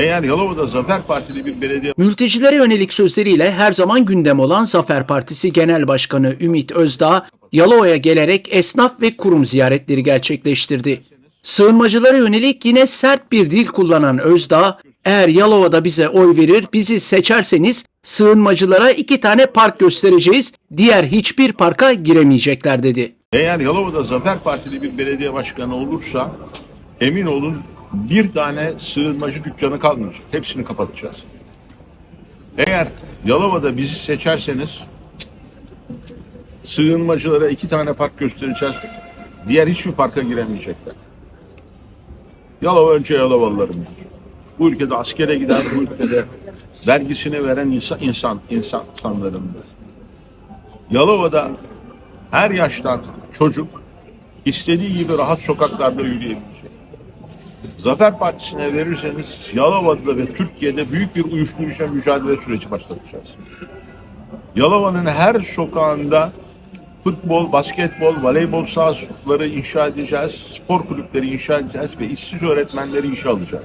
Eğer Yalova'da Zafer Partili bir belediye Mültecilere yönelik sözleriyle her zaman gündem olan Zafer Partisi Genel Başkanı Ümit Özdağ, Yalova'ya gelerek esnaf ve kurum ziyaretleri gerçekleştirdi. Sığınmacılara yönelik yine sert bir dil kullanan Özdağ, eğer Yalova'da bize oy verir, bizi seçerseniz sığınmacılara iki tane park göstereceğiz, diğer hiçbir parka giremeyecekler dedi. Eğer Yalova'da Zafer Partili bir belediye başkanı olursa emin olun bir tane sığınmacı dükkanı kalmayacak. Hepsini kapatacağız. Eğer Yalova'da bizi seçerseniz sığınmacılara iki tane park göstereceğiz. Diğer hiçbir parka giremeyecekler. Yalova önce Yalovalılarımız. Bu ülkede askere giden, bu ülkede vergisini veren insan, insan, insan insanlarımız. Yalova'da her yaştan çocuk istediği gibi rahat sokaklarda yürüyebilecek. Zafer Partisi'ne verirseniz Yalova'da ve Türkiye'de büyük bir uyuşturucu mücadele süreci başlatacağız. Yalova'nın her sokağında futbol, basketbol, voleybol sahaları inşa edeceğiz, spor kulüpleri inşa edeceğiz ve işsiz öğretmenleri işe alacağız.